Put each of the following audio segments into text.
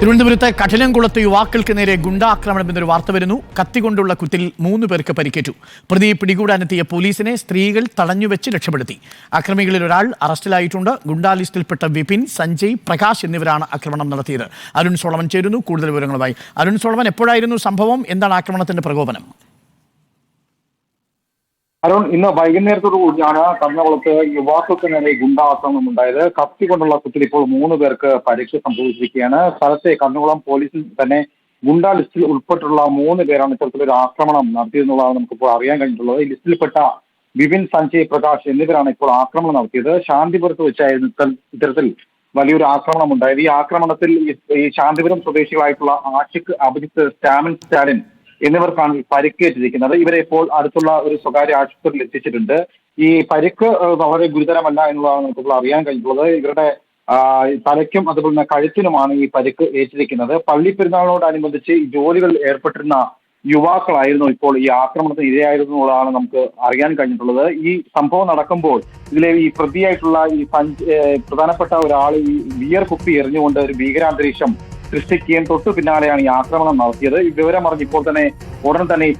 തിരുവനന്തപുരത്ത് കഠിനംകുളത്ത് യുവാക്കൾക്ക് നേരെ ഗുണ്ടാക്രമണം എന്നൊരു വാർത്ത വരുന്നു. കത്തികൊണ്ടുള്ള കുത്തിൽ മൂന്ന് പേർക്ക് പരിക്കേറ്റു. പ്രതിയെ പിടികൂടാനെത്തിയ പോലീസിനെ സ്ത്രീകൾ തടഞ്ഞുവെച്ച് രക്ഷപ്പെടുത്തി. അക്രമികളിൽ ഒരാൾ അറസ്റ്റിലായിട്ടുണ്ട്. ഗുണ്ടാ ലിസ്റ്റിൽപ്പെട്ട വിപിൻ സഞ്ജയ് പ്രകാശ് എന്നിവരാണ് ആക്രമണം നടത്തിയത്. അരുൺ സോളമൻ ചേരുന്നു. കൂടുതൽ വിവരങ്ങളുമായി അരുൺ സോളമൻ എപ്പോഴായിരുന്നു സംഭവം? എന്താണ് ആക്രമണത്തിന്റെ പ്രകോപനം? അരുൺ ഇന്ന് വൈകുന്നേരത്തോടു കൂടിയാണ് കണ്ണകുളത്ത് യുവാക്കൾക്ക് നേരെ ഗുണ്ടാക്രമണം ഉണ്ടായത്. കത്തി കൊണ്ടുള്ള കുത്തിൽ ഇപ്പോൾ മൂന്ന് പേർക്ക് പരിക്ക് സംഭവിച്ചിരിക്കുകയാണ്. സ്ഥലത്തെ കർണകുളം പോലീസിൽ തന്നെ ഗുണ്ടാ ലിസ്റ്റിൽ ഉൾപ്പെട്ടുള്ള മൂന്ന് പേരാണ് ഇത്തരത്തിലൊരു ആക്രമണം നടത്തിയതെന്നുള്ളതാണ് നമുക്കിപ്പോൾ അറിയാൻ കഴിഞ്ഞിട്ടുള്ളത്. ഈ ലിസ്റ്റിൽപ്പെട്ട വിപിൻ സഞ്ജയ് പ്രകാശ് എന്നിവരാണ് ഇപ്പോൾ ആക്രമണം നടത്തിയത്. ശാന്തിപുരത്ത് വെച്ചായിരുന്നു ഇത്തര- ഇത്തരത്തിൽ വലിയൊരു ആക്രമണം ഉണ്ടായത്. ഈ ആക്രമണത്തിൽ ഈ- ശാന്തിപുരം സ്വദേശികളായിട്ടുള്ള ആഷിഖ് അഭിജിത്ത് സ്റ്റാമിൻ സ്റ്റാലിൻ എന്നിവർക്കാണ് പരിക്കേറ്റിരിക്കുന്നത് ഇവരെ ഇപ്പോൾ അടുത്തുള്ള ഒരു സ്വകാര്യ ആശുപത്രിയിൽ എത്തിച്ചിട്ടുണ്ട്. ഈ പരിക്ക് വളരെ ഗുരുതരമല്ല എന്നുള്ളതാണ് നമുക്കിപ്പോൾ അറിയാൻ കഴിഞ്ഞിട്ടുള്ളത്. ഇവരുടെ തലയ്ക്കും അതുപോലെ തന്നെ കഴുത്തിനുമാണ് ഈ പരിക്ക് ഏറ്റിരിക്കുന്നത്. പള്ളി പെരുന്നാളിനോടനുബന്ധിച്ച് ജോലികളിൽ ഏർപ്പെട്ടിരുന്ന യുവാക്കളായിരുന്നു ഇപ്പോൾ ഈ ആക്രമണത്തിന് ഇരയായിരുന്നു എന്നുള്ളതാണ് നമുക്ക് അറിയാൻ കഴിഞ്ഞിട്ടുള്ളത്. ഈ സംഭവം നടക്കുമ്പോൾ ഇതിലെ ഈ പ്രതിയായിട്ടുള്ള ഈ പ്രധാനപ്പെട്ട ഒരാൾ ഈ ബിയർ കുപ്പി എറിഞ്ഞുകൊണ്ട് ഒരു ഭീകരാന്തരീക്ഷം സൃഷ്ടിക്കുകയും തൊട്ടു പിന്നാലെയാണ് ഈ ആക്രമണം നടത്തിയത്. ഈ വിവരം അറിഞ്ഞ് ഇപ്പോൾ തന്നെ ഉടൻ തന്നെ ഈ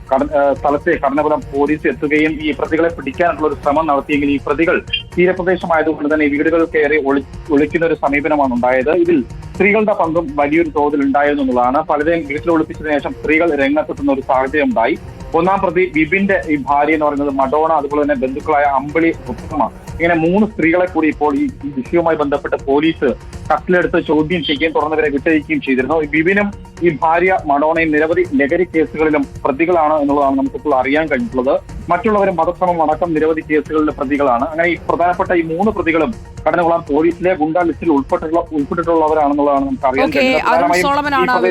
സ്ഥലത്തെ കടന്നപുരം പോലീസ് എത്തുകയും ഈ പ്രതികളെ പിടിക്കാനുള്ള ഒരു ശ്രമം നടത്തിയെങ്കിൽ ഈ പ്രതികൾ തീരപ്രദേശമായതുകൊണ്ട് തന്നെ വീടുകൾ കയറി ഒളി ഒളിക്കുന്ന ഒരു സമീപനമാണ് ഉണ്ടായത്. ഇതിൽ സ്ത്രീകളുടെ പങ്കും വലിയൊരു തോതിൽ ഉണ്ടായിരുന്നു എന്നുള്ളതാണ്. പലരെയും വീട്ടിൽ ഒളിപ്പിച്ചതിനു ശേഷം സ്ത്രീകൾ രംഗത്തെത്തുന്ന ഒരു സാഹചര്യം ഉണ്ടായി. ഒന്നാം പ്രതി ബിബിന്റെ ഈ ഭാര്യ എന്ന് പറയുന്നത് മഡോണ അതുപോലെ തന്നെ ബന്ധുക്കളായ അമ്പിളി ഉത്തമ ഇങ്ങനെ മൂന്ന് സ്ത്രീകളെ കൂടി ഇപ്പോൾ ഈ വിഷയവുമായി ബന്ധപ്പെട്ട് പോലീസ് കത്തിലെടുത്ത് ചോദ്യം ചെയ്യുകയും തുറന്നവരെ വിട്ടയക്കുകയും ചെയ്തിരുന്നു. ബിബിനും ഈ ഭാര്യ മഡോണയും നിരവധി ലഹരി കേസുകളിലും പ്രതികളാണ് എന്നുള്ളതാണ് നമുക്കിപ്പോൾ അറിയാൻ കഴിഞ്ഞിട്ടുള്ളത്. മറ്റുള്ളവരും മതശ്രമം അടക്കം നിരവധി കേസുകളിലെ പ്രതികളാണ്. അങ്ങനെ ഈ പ്രധാനപ്പെട്ട ഈ മൂന്ന് പ്രതികളും കടന്നുകൊള്ളാൻ പോലീസിലെ ഗുണ്ടാ ലിസ്റ്റിൽ ഉൾപ്പെട്ടിട്ടുള്ള ഉൾപ്പെട്ടിട്ടുള്ളവരാണെന്നുള്ളതാണ് നമുക്ക് അറിയാൻ കഴിയുന്നത്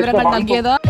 കഴിഞ്ഞത്